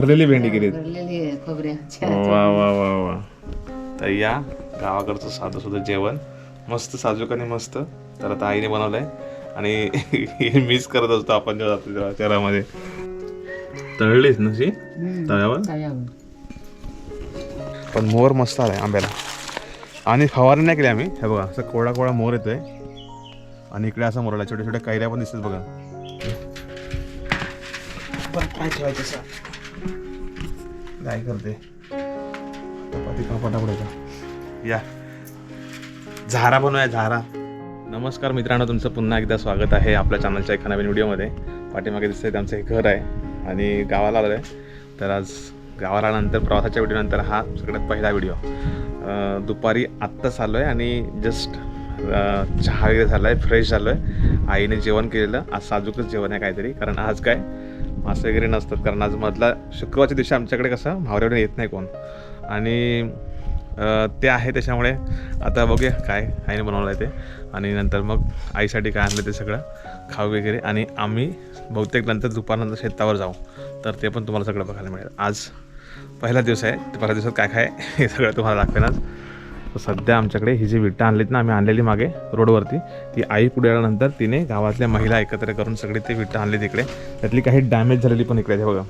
भरलेली भेंडी केली भरलेली वा वा वा वा. तर या गावाकडचं साधं सुद्धा जेवण. मस्त साजूक आणि मस्त. तर आता आईने बनवलंय. आणि मिस करत असतो आपण जेव्हा जातो तेव्हा शहरामध्ये. तळलीच ना. तव्यावर तव्यावर. पण मोर मस्त आलाय आंब्याला. आणि फवारणी नाही केली आम्ही. हे बघा असं कोळा कोळा मोर येतोय. आणि इकडे असा मोर आला छोट्या छोट्या कैऱ्या पण दिसतात बघा. काय करते? चपाती का पटापटायचा या. झारा बनवूया झारा. नमस्कार मित्रांनो तुमचं पुन्हा एकदा स्वागत आहे आपल्या चॅनलच्या एका नवीन व्हिडिओमध्ये. पाठीमागे दिसतंय ते आमचं हे घर आहे आणि गावाला आलं आहे तर आज गावाला आल्यानंतर प्रवासाच्या व्हिडिओनंतर हा सगळ्यात पहिला व्हिडिओ. दुपारी आत्ताच आलो आहे आणि जस्ट चहा वगैरे झाला आहे फ्रेश झालो आहे आईने जेवण केलेलं. आज साजूकच जेवण आहे काहीतरी. कारण आज काय? मासे वगैरे नसतात. कारण आज मधला शुक्रवारच्या दिवशी आमच्याकडे कसं भावऱ्यावर येत नाही कोण. आणि ते आहे त्याच्यामुळे आता बघूया काय आईने बनवलं आहे ते. आणि नंतर मग आईसाठी काय आणलं ते सगळं खाऊ वगैरे. आणि आम्ही बहुतेक नंतर दुपारनंतर शेतावर जाऊ. तर ते पण तुम्हाला सगळं बघायला मिळेल. आज पहिला दिवस आहे. पहिल्या दिवसात काय काय हे सगळं तुम्हाला दाखवेनच तर सध्या आमच्याकडे ही जी विटा आणलीत ना आम्ही आणलेली मागे रोडवरती ती आई पुढे आल्यानंतर तिने गावातल्या महिला एकत्र करून सगळी ते विटा आणली तिकडे त्यातली काही डॅमेज झालेली पण इकडे बघा.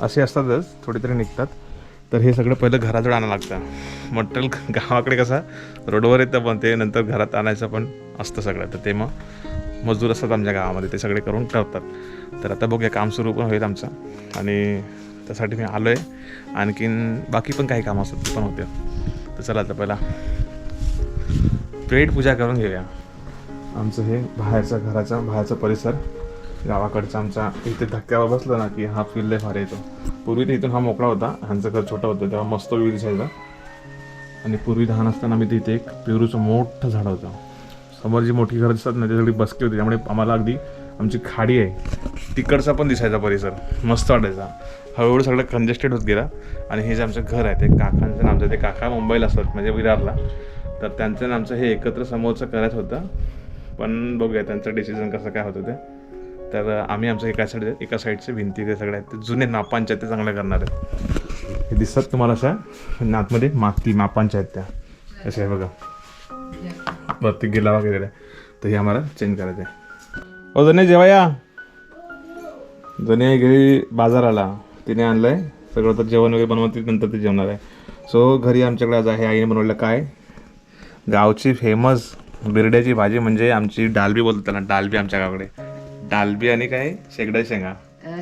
असे असतातच थोडी तरी निघतात. तर हे सगळं पहिलं घराजवळ आणावं लागतं. मटेरियल गावाकडे कसं रोडवर येतं पण ते नंतर घरात आणायचं पण असतं सगळं. तर ते मग मजदूर असतात आमच्या गावामध्ये ते सगळे करून ठेवतात. तर आता बघूया काम सुरू पण होईल आमचं. आणि त्यासाठी मी आलो आहे आणखीन बाकी पण काही कामं असतात ते पण होते तर चला आता पहिला. प्रेट पूजा करून घेऊया. आमचं हे बाहेरचा घराचा बाहेरचा परिसर गावाकडचा आमचा इथे धक्क्यावर बसलं ना की हा फील लय येतो. पूर्वी तर इथून हा मोकळा होता ह्यांचं घर छोटं होतं तेव्हा मस्त व्यू दिसायचा. आणि पूर्वी लहान असताना मी तिथे एक पेरूचं मोठं झाड होतं. समोर जी मोठी घरं दिसतात ना ती सगळी बसकी होती त्यामुळे आम्हाला अगदी आमची खाडी आहे. तिकडचा पण दिसायचा परिसर. मस्त वाटायचा. हळूहळू सगळं कंजेस्टेड होत गेला. आणि हे जे आमचं घर आहे ते काकांचं आणि आमचं ते काका मुंबईला असतात म्हणजे विरारला. तर त्यांचं आणि आमचं हे एकत्र समोरचं करायचं होतं. पण बघूया त्यांचं डिसिजन कसं काय होतं ते. तर आम्ही आमचं एका साईड एका साईडचे भिंती ते सगळे आहेत. ते जुने नापांच्या आहेत ते चांगल्या करणार. आहेत हे दिसतात तुम्हाला अशा? नातमध्ये माती मापांच्या आहेत त्या. अशा आहे बघा. वरती गेला वगैरे. तर हे आम्हाला चेंज करायचं आहे ओ जने जेव्हा या जने गेली बाजाराला. तिने आणलंय. सगळं तर जेवण वगैरे बनवत नंतर ते जेवणार आहे. सो घरी आमच्याकडे आज आहे. आईने बनवलेलं काय? गावची फेमस बिरड्याची भाजी म्हणजे आमची डालबी बोलतात त्याला. डालबी आमच्या गावाकडे. डालबी आणि काय? शेगड्या शेंगा.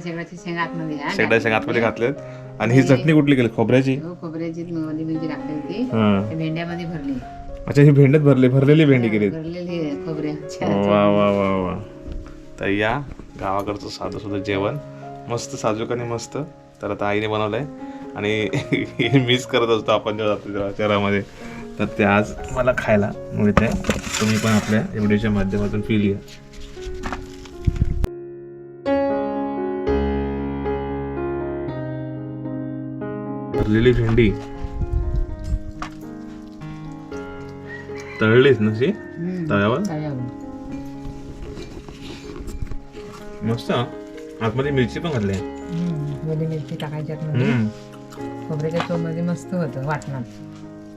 शेगड्या शेंगा आतमध्ये घातलेत. आणि ही चटणी कुठली केली? खोबऱ्याची? हो, खोबऱ्याची भेंड्यामध्ये भरली. अच्छा ही भेंड्यात भरली. भरलेली भेंडी केली आहे वा वा वा वा. तर या. गावाकडचं साधं सुद्धा जेवण. मस्त साजूक आणि मस्त. तर आता आईने बनवलंय. आणि मिस करत असतो आपण जेव्हा जातो तेव्हा शहरामध्ये. तर ते आज मला खायला मिळते तुम्ही पण आपल्या व्हिडिओच्या माध्यमातून फील घ्या भरलेली भेंडी. तळलीच ना तव्यावर मस्त. आतमध्ये मिरची पण घातली. ओली मिरची टाकायची आतमध्ये. खोबऱ्याच्या चोमध्ये मस्त होतं वाटणात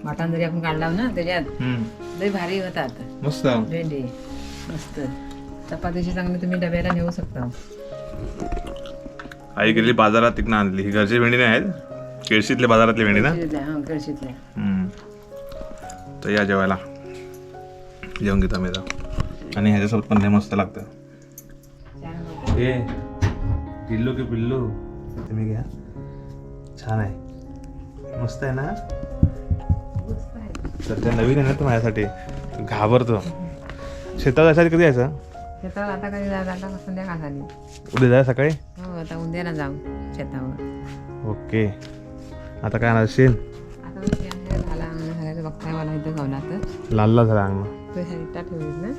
वाटण जरी आपण काढला ना त्याच्यात. लई भारी होतात. मस्त. भेंडी मस्त. चपातीशी चांगली तुम्ही डब्याला नेऊ शकता. आई गेली बाजारात तिकडनं आणली. ही घरची भेंडी नाही आहेत? केळशीतल्या बाजारातली भेंडी ना? कळशीतल्या हम्म. तर या जेवायला. जेवण घेतो आता. आणि ह्याच्यासोबत पण लय मस्त लागतं. हे पिल्लू की पिल्लू. तुम्ही घ्या. छान आहे. मस्त आहे ना? तर त्या नवीन आहे ना तर माझ्यासाठी. घाबरतो. शेतात जायसाठी कधी यायचं? शेतावर आता कधी जायला संध्याकाळ झाली उद्या जाय सकाळी? हो आता उद्याला जाऊ शेतावर. ओके. आता काय आणणार शेण? आता झाला? बघताय मला इथं गवलात लाल लाल झाला अंगण तो साईडला ठेवलीत ना?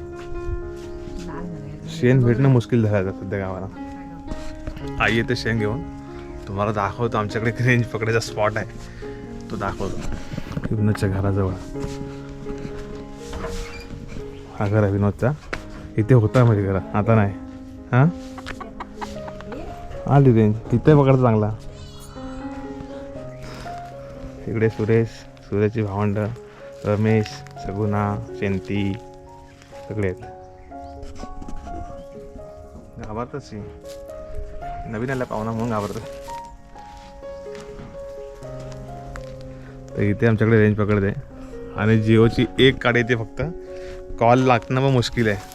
शेण भेटणं मुश्किल झालं आता सध्या गावाला. आई येते शेण घेऊन. तुम्हाला दाखवतो आमच्याकडे रेंज पकडायचा स्पॉट आहे. तो दाखवतो. विनोदच्या घराजवळ. हा घर आहे विनोदचा. इथे होता म्हणजे घर. आता नाही. हां? आली रेंज तिथे पकडतो चांगला. इकडे सुरेश सुरेशची भावंड रमेश सगुना शेंती सगळे आहेत. घाबरतच आहे नवीन आला पाहुणा म्हणून घाबरतो तर इथे आमच्याकडे रेंज पकडते. आणि जिओची एक काढ येते फक्त कॉल लागणं मग मुश्किल आहे.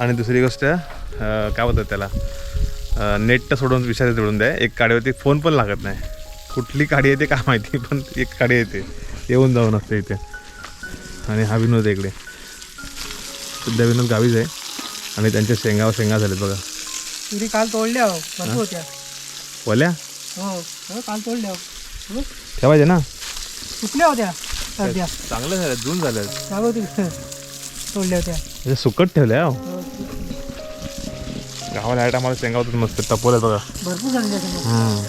आणि दुसरी गोष्ट काय बोलतात त्याला? नेट तर सोडून विषय सोडून द्या. एक काडीवरती फोन पण लागत नाही. कुठली काडी येते काय माहिती पण एक काडी येते. येऊन जाऊन असते इथे. आणि हा विनोद आहे इकडे. सध्या विनोद गावीच आहे. आणि त्यांच्या शेंगावर शेंगा झालेत बघा. तुरी काल तोडल्या हो भरपूर होत्या. बोल्या हो हो, काल तोडल्या हो. हो, ठेवायचे ना? सुकल्या होत्या सध्या. चांगलं झालं जून झालं काय होती तोडल्या होत्या. म्हणजे सुकट ठेवल्या हो. हो, गावाला ह्या टायमाला शेंगा होतात मस्त टपोल्यात बघा. भरपूर झाली हम्म.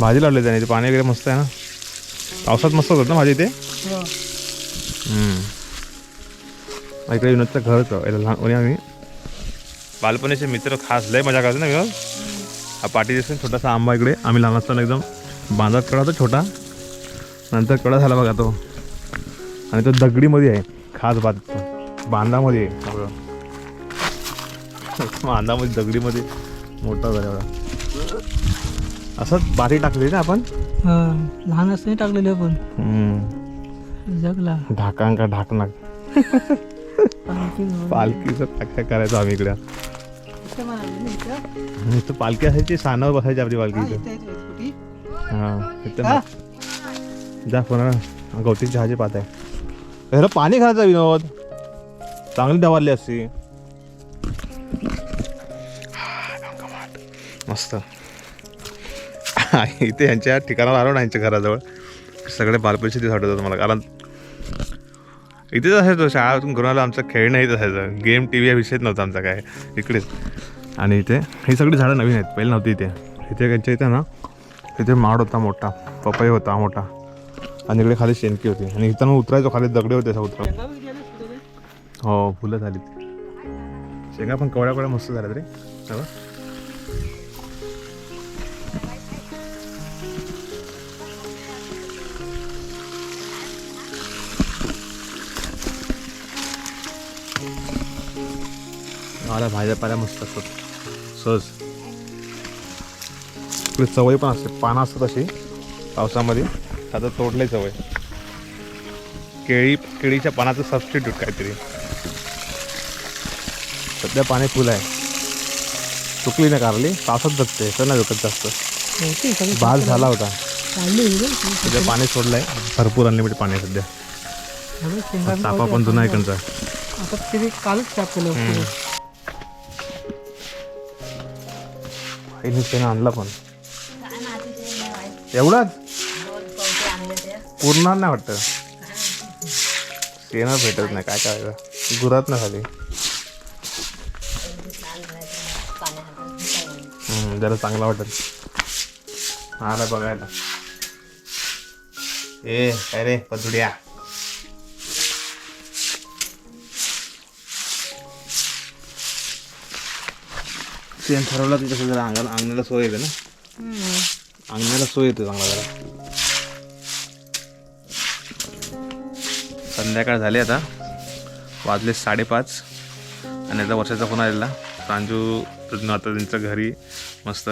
भाजी लावली त्याने इथे पाणी वगैरे मस्त आहे ना? पावसात मस्त होतात ना भाजी इथे हो. हम्म. इकडे विनोदचं घरच आहे लहानपणी आम्ही बालपणीचे मित्र खास लय मजा करायचो ना विनोद हा पाठी दिसून छोटासा आंबा इकडे. आम्ही लहान असताना एकदम बांधात कडा होता छोटा. नंतर कडा झाला बघा तो. आणि तो दगडीमध्ये आहे. खास बात बांधामध्ये. आहे सगळं बांधामध्ये दगडीमध्ये. मोठा झाला बघा असंच बारी टाकली ना आपण? लहान असताना टाकलेले पण हम्म. जगला. ढाकांका ढाकणाक. पालखीचं काय करायचं आम्ही इकडे. पालखी असायची सानावर बसायची आपली पालखी हां जा कोणा गवती चहाची पात आहे. ह्याला पाणी खायचं विनोद. चांगली दवारली असती. मस्त. इथे यांच्या ठिकाणावर आलो ना यांच्या घराजवळ. सगळे बालपणीचे दिवस आठवतात मला. कारण इथेच असायचो शाळेतून घरून आलो आमचं खेळ नाही असायचं. गेम टी व्ही हा विषयच नव्हता आमचा काय. इकडेच. आणि इथे ही सगळी झाडं नवीन आहेत पहिले नव्हती इथे. इथे त्यांच्या इथे ना इथे माड होता मोठा पपई होता मोठा. आणि इकडे खाली शेणकी होती. आणि इथं मग उतरायचो खाली दगडे होते असं उतरा हो फुलं झाली शेंगा पण कवड्या कवड्या मस्त झाल्या रे. मला भाज्या पाल्या मस्त असतात. सहज. इकडे चवळी पण असते पानं असतात अशी पावसामध्ये. आता तोडले चवळी केळी केळीच्या पानाचं सबस्टिट्यूट काहीतरी. सध्या पाणी फुल आहे. चुकली ना कारली पावसात जगते तर नाही जगत जास्त. भात झाला होता. सध्या पाणी सोडलंय. भरपूर अनलिमिटेड पाणी आहे सध्या. तापा पण जुना ते कालच आईने त्यानं आणला पण. एवढाच? पूर्ण नाही वाटतं? शेणच भेटत नाही काय करायचं? गुरात ना खाली. हम्म, जरा चांगला वाटत आला बघायला. ए काय रे पदुड्या? ते ठरवलं की कसं जरा अंगाला अंगणाला सोय येते ना. अंगणाला सोय येते चांगला जरा. संध्याकाळ झाली आता. वाजले साडेपाच. आणि आता वर्षाचा फोन आलेला. प्रांजू आता त्यांच्या घरी मस्त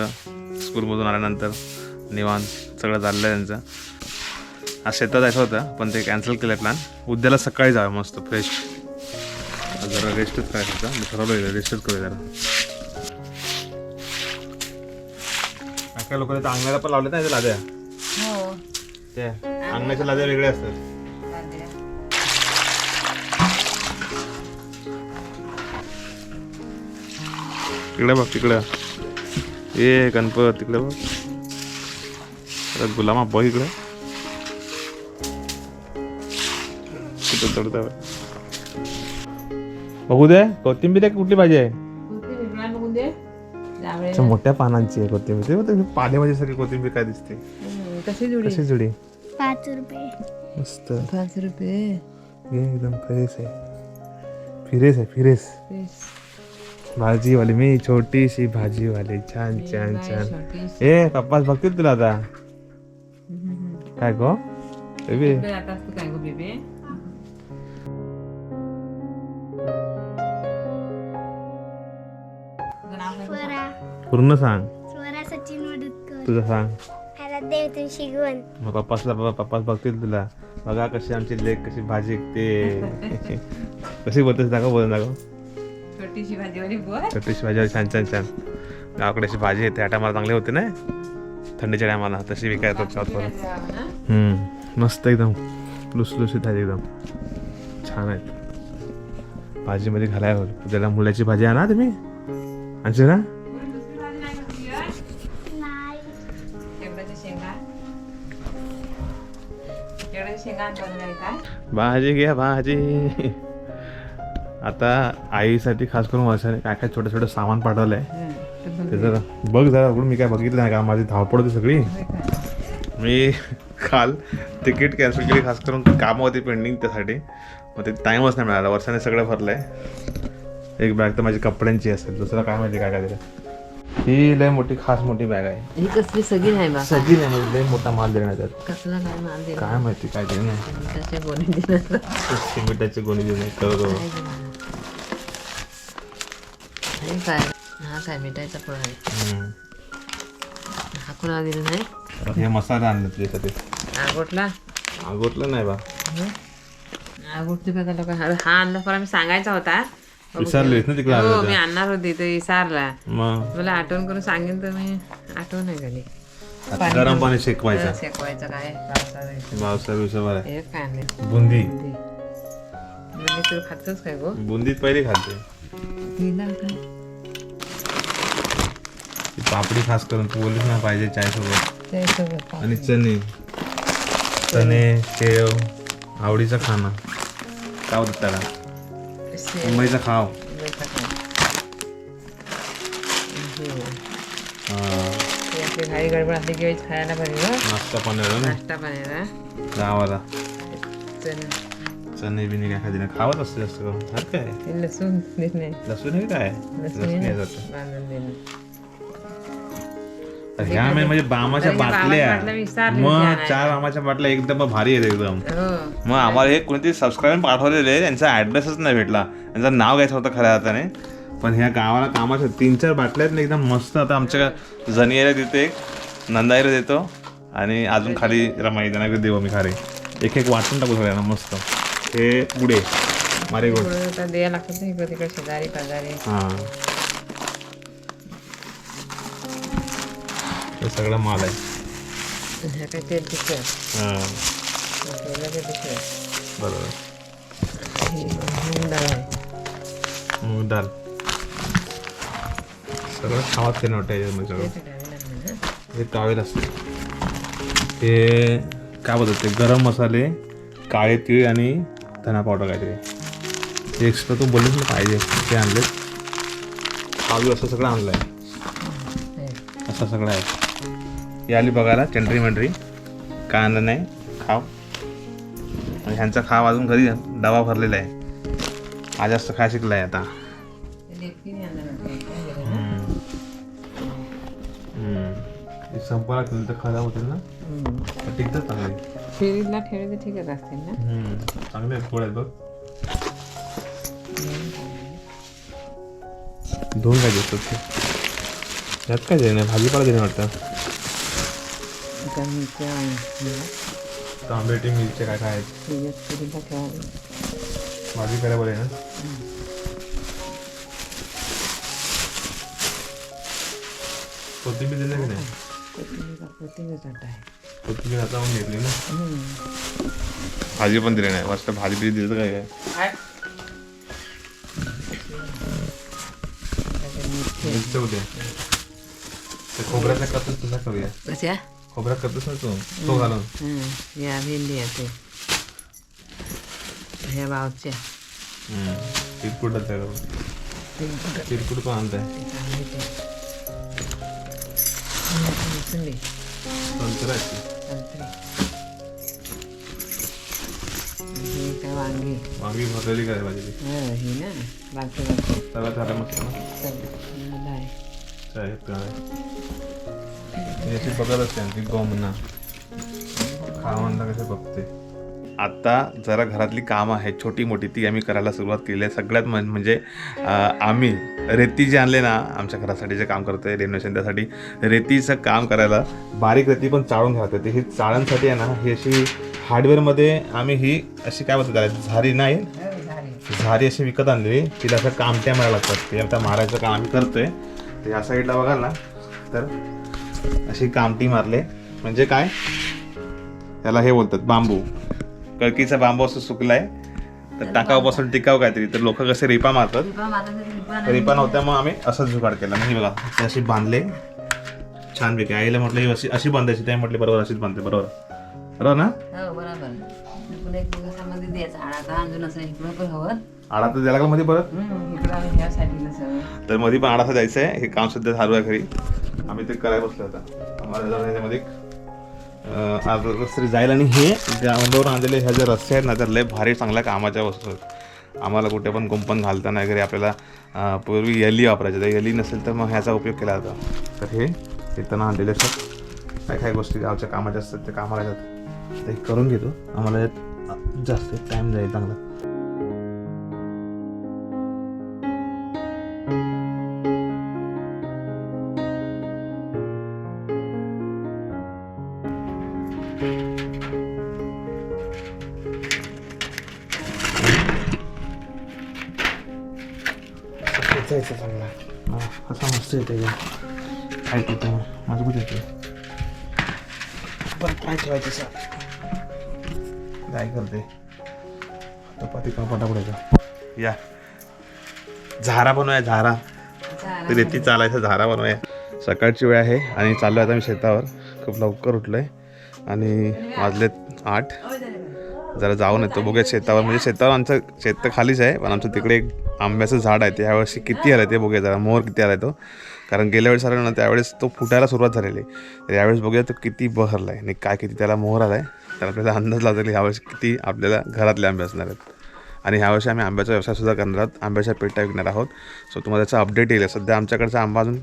स्कूलमधून आल्यानंतर निवांत सगळं चाललं आहे त्यांचं. आज शेतात जायचं होतं पण ते कॅन्सल केलं प्लॅन उद्याला सकाळी जावं मस्त फ्रेश जरा रेस्टच करायचं होतं. मी ठरवलं रेस्टच करूया जरा. काय काय लोक अंगणाला पण लावले ना लाद्या. हो. ते अंगणाच्या लाद्या वेगळ्या असतात. तिकडे बघ तिकडं. ए गणपत तिकडे बघ. अरे गुलामा बघ इकडं. चढता बघू दे कोथिंबीर कुठली भाजी मोठ्या पानांची आहे कोथिंबीर. ते बघ, पाण्यामध्ये सगळी कोथिंबीर काय दिसते? कशी जुडी? कशी जुडी? पाच रुपये. मस्त. पाच रुपये? हे एकदम फ्रेश आहे. फिरेस आहे फिरेस. वीस. भाजीवाली मी छोटीशी भाजीवाली. छान छान छान. ए पप्पाच बघतील तुला आता. काय गो? बेबी. आता तू काय गो बेबी? पूर्ण सांग. स्वरा सचिन वडुतकर तुझं सांग. शिकवण. मग पप्पासला बाबा पप्पाच बघतील तुला. बघा कशी आमची लेक कशी भाजी ते कशी बोलतेस दाखव बोलून दाखव. छोटीशी भाजीवाली बोल. छोटीशी भाजी छान छान छान. गावाकडे अशी भाजी येते. त्या टायमाला चांगली होते ना? थंडीच्या टायमाला तशी विकायला शॉपवर हम्म. मस्त एकदम. लुसलुसीत आहे एकदम. छान आहेत. भाजीमध्ये घालाय हवं. उद्याला मुलाची भाजी आणा तुम्ही. आणशील ना? भाजी घ्या भाजी. आता आईसाठी खास करून वर्षाने काय काय छोटं छोटं सामान पाठवलंय. हं, तर बघ. ते जरा बघ जरा उघडून मी काय बघितलं नाही का? माझी धावपळ होती सगळी? मी काल तिकीट कॅन्सल केली खास करून कामं होती पेंडिंग त्यासाठी. मग ते टाईमच नाही मिळाला. वर्षाने सगळं भरलंय. एक बॅग तर माझी कपड्यांची असेल. दुसरं काय माहिती काय काय दिलं. ही लय मोठी खास मोठी बॅग आहे. ही कसली सगळी नाही बा. सगळी नाही म्हणजे लय मोठा माल देण्यात त्यात कसला काय माल दिला काय माहिती काय ते नाही त्याच्या गोणी दिला सिमेंटाची गोणी देणे कळतो हे काय? हा काय मिठाईचा फळ आहे. हा कोणाला दिलं नाही? हे मसाला आणले तुझ्यासाठी आगोटला? अगोटलं नाही बा. लोक हा हा आणला पण मी सांगायचा होता. विसरलीस ना तिकडे हो मी आणणार होती तो विसारला. मग? मला आठवण करून सांगेन तर मी. आठवण नाही झाली गरम पाणी शेकवायचं. शेकवायचं काय? आहे. पावसा आहे हे काय बुंदी. म्हणजे तू खातच काय गो? बुंदीत पहिले खाते. तिला काय ती पापडी खास करून तू बोललीस ना पाहिजे चाय सोबत आणि चणे. चणे शेव आवडीचा खाना काय होतं त्याला. मुंबईचा खाव आपली घाई गडबड असली की वेळेस खायला बरी नाश्ता पण आहे ना नाश्ता पाण्याला गावाला चणे चणे बिने काय खाते ना खावत असते जास्त करून हर काय ते लसूण हे काय लसूण. जातं ह्या म्हणजे बामाच्या बाटल्या मग चार बामाच्या बाटल्या एकदम भारी आहेत एकदम मग आम्हाला हे कोणते सबस्क्राईब पाठवलेले त्यांचा ॲड्रेसच नाही भेटला. त्यांचं नाव घ्यायचं होतं खऱ्या अर्थाने. पण ह्या गावाला कामाच्या तीन चार बाटल्या आहेत ना एकदम मस्त. आता आमच्या जनियाला देतो एक नंदाईला देतो. आणि अजून खाली रमाई त्यांना देऊ मी खाली. एक एक वाटून टाकू सगळ्यांना मस्त. हे पुढे मारे गोड. थोडं आता द्यायला लागतं ना इकडे तिकडे शेजारी पाजारी. हां. हे सगळं माल आहे. हां. बरोबर. मूग सगळं खावात ते नव्हतं याच्यामध्ये सगळं हे टावेल असते. ते काय बोलतात ते? गरम मसाले काळे तीळ आणि धना पावडर काहीतरी. ते एक्स्ट्रा तू बोललीस ना पाहिजे. ते आणले काजू असं सगळं आणलं आहे असं सगळं आहे. ही आली बघायला चंट्री मंट्री काय आणलं नाही? खाव. आणि ह्यांचा खाव अजून घरी डबा भरलेला आहे. हा जास्त खाय शिकला आहे आता. काय. हे संपायला केलं तर खराब होतील ना? टिकतात चांगले. फ्रीजला ठेवले तर ठीकच असतील ना. चांगले आहेत गोड आहेत बघ. दोन काय देतात ते? यात काय देणे? भाजीपाला देणे वाटतं. आता तांबेटी मिरच्या काय काय आहेत भाजी करायला बरे ना? कोथिंबीर दिली की नाही? कोथिंबीर आता मग घेतली ना? हम्म. भाजी पण दिली नाही. वाटतं भाजी बिजी दिली तर काय काय? ते खोबऱ्याचा करतोस तुझा करूया कशा? खोबऱ्यात करतोस ना तू? तो घालून. हं, या भेंडी आहे ते ह्या बावच्या चिरकुटाच आहे बघ. ते कुठं- चिरकुट पण आणताय. हं, मोसंबी, संत्रा आहे ती. संत्री. ही काय वांगी. वांगी भरलेली काय भाजी ती? हं, ही ना. बाकी बाकी. सगळं झालं मस्त ना चल आहे काय काय मी अशी बघत असते ती गोमना. खावांना कसं बघते? आता जरा घरातली कामं आहेत छोटी मोठी ती आम्ही करायला सुरुवात केली आहे. सगळ्यात म्हणजे आम्ही रेती जे आणले ना आमच्या घरासाठी जे काम करतोय रेनोव्हेशन त्यासाठी रेतीचं काम करायला बारीक रेती पण चाळून घालतो ते ही चाळणसाठी आहे ना ही अशी हार्डवेअरमध्ये आम्ही ही अशी काय बोलतो त्याला झारी नाही? झारी अशी विकत आणलेली. तिला असं कामट्या मारायला लागतात. ते आता मारायचं काम आम्ही करतोय. तर या साईडला बघाल ना तर अशी कामटी मारले. म्हणजे काय? त्याला हे बोलतात बांबू. कळकीचा बांबू असं सुकलाय. तर टाकाऊपासून टिकाऊ काहीतरी. तर लोक कसे रिपा मारतात? रिपा नव्हत्या मग आम्ही असंच जुगाड केला. म्हणजे बघा ते असे बांधले. छानपैकी आईला म्हटलं ही अशी अशी बांधायची ते म्हटले बरोबर अशीच बांधते. बरोबर. बरोबर ना? हो बरोबर. आडा तर द्यायला का मध्ये परत? तर मध्ये पण आडासा जायचं आहे हे काम सध्या चालू आहे घरी. आम्ही ते करायला बसलो आता. आम्हाला रस्ते जाईल आणि हे ग्राउंडवर आणलेले ह्या ज्या रस्ते आहेत ना त्या लय भारी चांगल्या कामाच्या वस्तू आहेत. आम्हाला कुठे पण कुंपण घालताना वगैरे आपल्याला पूर्वी यली वापरायचे. तर यली नसेल तर मग ह्याचा उपयोग केला जातो. तर हे इथं आणलेले असतात काय काय गोष्टी गावच्या कामाच्या असतात ते कामाला येतात तर हे करून घेतो. आम्हाला जास्त टाईम जाईल चांगला. चांगला हा, असा मस्त येते काय येते मजबूत येते पण काय ठेवायचं सर काय करते चपाती का पटापडायचा या झारा बनवूया झारा. ते रेती चालायचा झारा बनवूया. सकाळची वेळ आहे आणि चाललो आता मी शेतावर. खूप लवकर उठलोय. आणि वाजलेत आठ. जरा जाऊन येतो. बघूया शेतावर. म्हणजे शेतावर आमचं शेत तर खालीच आहे पण आमचं तिकडे एक आंब्याचं झाड आहे. ते वर्षी किती आलं ते बघूया जरा. मोर किती आलाय तो. कारण गेल्या वेळेस आला ना त्यावेळेस तो फुटायला सुरुवात झालेली आहे. तर यावेळेस बघूया तो किती बहरला आहे आणि काय किती त्याला मोहर आला आहे तर आपल्याला अंदाज लागेल यावर्षी किती आपल्याला घरातले आंबे असणार आहेत. आणि ह्यावर्षी आम्ही आंब्याचा व्यवसाय सुद्धा करणार आहोत. आंब्याच्या पेट्या विकणार आहोत. सो तुम्हाला त्याचा अपडेट येईल. सध्या आमच्याकडचा आंबा अजून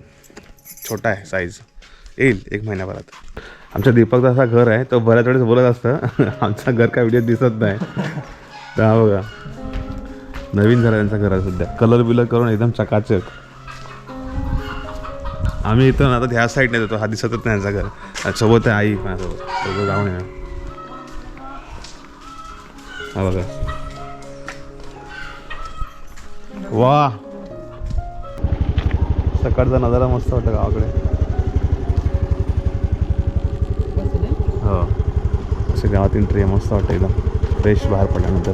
छोटा आहे साईज येईल एक महिन्याभरात. आमच्या दीपकचा असा घर आहे तो बऱ्याच वेळेस बोलत असतं. आमचा घर काय व्हिडिओ दिसत नाही. तर हा बघा. नवीन झालं त्यांचा त्यांचं घर सध्या. कलर बिलर करून एकदम चकाचक. आम्ही इथं आता ह्या साईडने जातो. हा दिसतच नाही त्यांचा घर. सोबत आहे आई माझ्यासोबत. जाऊन या हा बघा. वा सकाळचा नजारा मस्त वाटतं गावाकडे. असे गावातील ट्रे मस्त वाटतं एकदम. फ्रेश बाहेर पडल्यानंतर.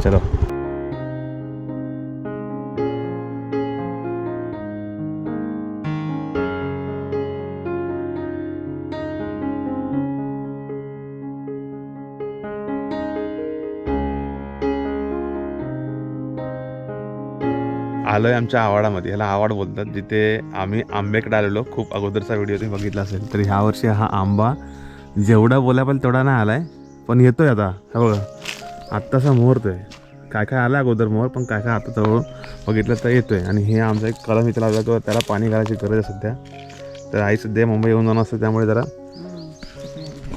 चलो. आलोय आमच्या आवाडामध्ये. ह्याला आवाड बोलतात जिथे आम्ही आंब्याकडे आलेलो. खूप अगोदरचा व्हिडिओ तुम्ही बघितला असेल. तर ह्या वर्षी हा आंबा जेवढा बोला पण तेवढा नाही आलाय. पण येतोय आता. हा बघा. आत्ताचा मुहूर्त आहे. काय काय आला अगोदर मोहर पण काय काय आता जवळ बघितलं तर येतोय. आणि हे आमचा एक कलम इथं लावला तो त्याला पाणी घालायची गरज आहे सध्या. तर आई सध्या मुंबई येऊन जाऊन असतं त्यामुळे जरा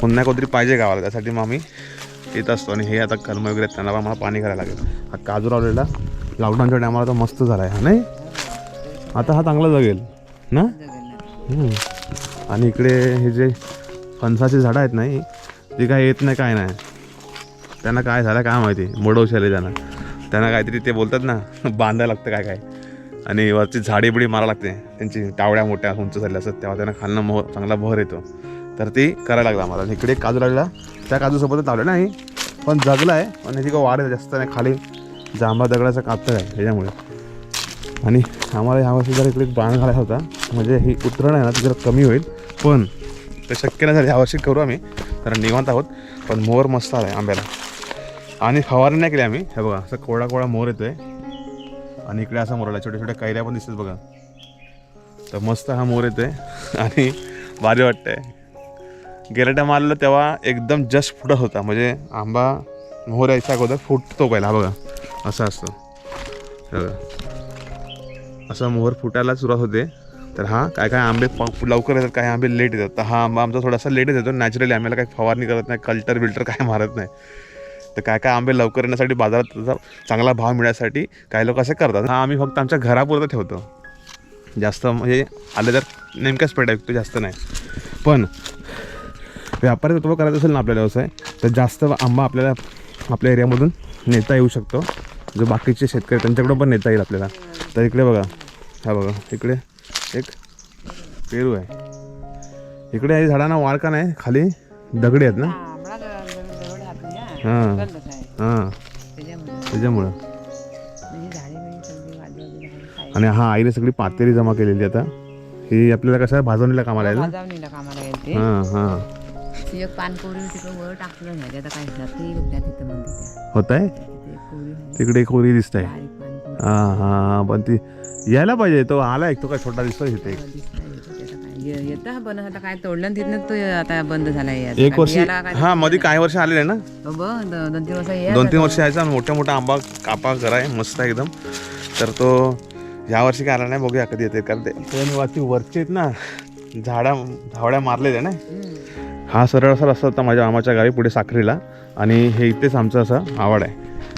पुन्हा कोणतरी पाहिजे गावाला. त्यासाठी मग आम्ही येत असतो. आणि हे आता कलम वगैरे त्यांना पण मला पाणी घालायला लागेल. हा काजू लावलेला. लॉकडाऊनच्या टायमाला तो मस्त झाला आहे हा नाही? आता हा चांगला जगेल. ना. आणि इकडे हे जे फणसाची झाडं आहेत नाही ती काय येत नाही काय नाही. त्यांना काय झालं काय माहिती. मोडवशाले त्यांना. त्यांना काहीतरी ते बोलतात ना बांधायला लागतं काय काय. आणि वरची झाडी बिडी मारा लागते. त्यांची टावड्या मोठ्या उंच झाल्या असतात तेव्हा त्यांना खालनं मोह चांगला बहर येतो. तर ती करायला लागला आम्हाला. आणि इकडे एक काजू लागला. त्या काजूसोबतच लावलं नाही. पण जगला आहे पण ह्याची काय वाढ जास्त नाही. खाली जांभा दगडाचा कातर आहे त्याच्यामुळे आणि आम्हाला ह्यावर्षी जर इकडे बाण घालायचा होता. म्हणजे ही उतरण आहे ना ती जरा कमी होईल. पण तर शक्य नाही झाले ह्यावर्षी करू आम्ही. कारण निवांत आहोत. पण मोर मस्त आला आहे आंब्याला. आणि फवारणी नाही केली आम्ही. हे बघा असं कोळा कोळा मोर येतोय. आणि इकडे असा मोर आला छोट्या छोट्या कैऱ्या पण दिसतात बघा. तर मस्त हा मोर येतोय. आणि भारी वाटतंय. गेल्या टाइम आलेलं तेव्हा एकदम जस्ट फुटत होता. म्हणजे आंबा मोहर यायचा अगोदर फुटतो पहिला हा बघा. असं असतं. असं मोहर फुटायला सुरुवात होते. तर हा काय काय आंबे प- लवकर येतात काही आंबे लेट येतात. तर हा आंबा आमचा थोडासा लेटच येतो नॅचरली आम्हाला काही फवारणी करत नाही कल्टर बिल्टर काय मारत नाही. तर काय काय आंबे लवकर येण्यासाठी बाजारात त्याचा चांगला भाव मिळण्यासाठी काही लोक असे करतात. हा आम्ही फक्त आमच्या घरापुरतं ठेवतो. जास्त म्हणजे आले तर नेमक्याच पेटा विकतो जास्त नाही. पण व्यापारी तत्व करायचं असेल ना आपल्या व्यवसाय तर जास्त आंबा आपल्याला आपल्या एरियामधून नेता येऊ शकतो. जो बाकीचे शेतकरी त्यांच्याकडून पण नेता येईल आपल्याला. तर इकडे बघा. हा बघा इकडे. एक पेरू आहे. इकडे या झाडांना वाढ का नाही? खाली दगडी आहेत ना? हां हां. त्याच्यामुळं. आणि हा आईने सगळी पातेरी जमा केलेली आता. ही आपल्याला कसं भाजवणीला कामाला आहे ना? हां हां. होत आहे. तिकडे कोरी दिसत आहे हां हां. पण ती यायला पाहिजे. तो आला एक तो काय छोटा दिसतो इथे. येतं हा बंद आता काय तोडलं आणि तिथनं तो आता बंद झाला. एक वर्षी हा मध्ये काही वर्ष आलेले ना? हो दोन तीन वर्ष यायचा दोन तीन तो. वर्ष यायचा. मोठा मोठा आंबा कापा कराय मस्त आहे एकदम. तर तो ह्या वर्षी काय आला नाही बघूया कधी येते कारण ते ते निवासी वरचे आहेत ना झाडा धावड्या मारलेल्या ना. हा सरळ असा रस्ता होता माझ्या मामाच्या गावी पुढे साखरीला. आणि हे इथेच आमचं असं आवड आहे.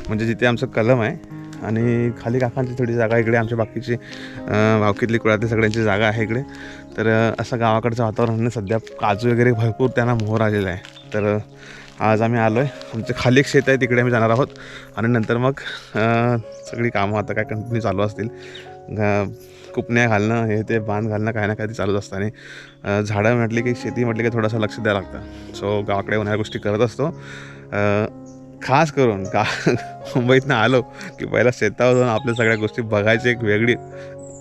म्हणजे जिथे आमचं कलम आहे आणि खाली काकांची थोडी जागा इकडे आमच्या बाकीची अं, भावकीतली कुळातली सगळ्यांची जागा आहे इकडे. तर असं गावाकडचं वातावरण सध्या काजू वगैरे भरपूर त्यांना मोहर आलेला आहे. तर आज आम्ही आलो आहे आमचं खाली एक शेत आहे तिकडे आम्ही जाणार आहोत. आणि नंतर मग सगळी कामं आता काय कंटिन्यू चालू असतील. कुपण्या घालणं हे ते बांध घालणं काही ना काही चालूच असतं. आणि झाडं म्हटली की शेती म्हटली की थोडंसं लक्ष द्यावं लागतं. सो गावाकडे होणाऱ्या गोष्टी करत असतो. खास करून का मुंबईतनं आलो की पहिला शेतावर जाऊन आपल्या सगळ्या गोष्टी बघायची एक वेगळी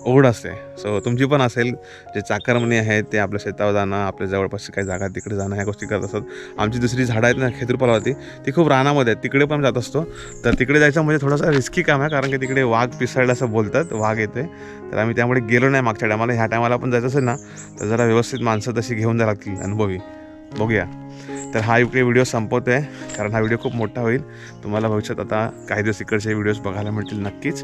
ओढ असते. सो तुमची पण असेल जे चाकरमणी आहेत ते आपल्या शेतावर जाणं आपल्या जवळपासची काही जागा तिकडे जाणं ह्या गोष्टी करत असतात. आमची दुसरी झाडं आहेत ना खेत्रपालावरती ती खूप रानामध्ये आहेत. तिकडे पण जात असतो. तर तिकडे जायचं म्हणजे थोडंसं रिस्की काम आहे कारण की तिकडे वाघ पिसळलं असं बोलतात वाघ येते. तर आम्ही त्यामुळे गेलो नाही मागच्या टायमाला. ह्या टायमाला पण जायचं असेल ना तर जरा व्यवस्थित माणसं तशी घेऊन जायला लागतील अनुभवी. हो बघूया तर हा इकडे व्हिडिओ संपवतो आहे कारण हा व्हिडिओ खूप मोठा होईल. तुम्हाला भविष्यात आता काही दिवस इकडचे व्हिडिओज बघायला मिळतील नक्कीच.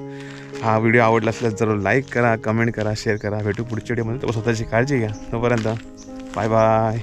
हा व्हिडिओ आवडला असल्यास जरूर लाईक करा कमेंट करा शेअर करा. भेटू पुढच्या व्हिडिओमध्ये तो स्वतःची काळजी घ्या. तोपर्यंत बाय बाय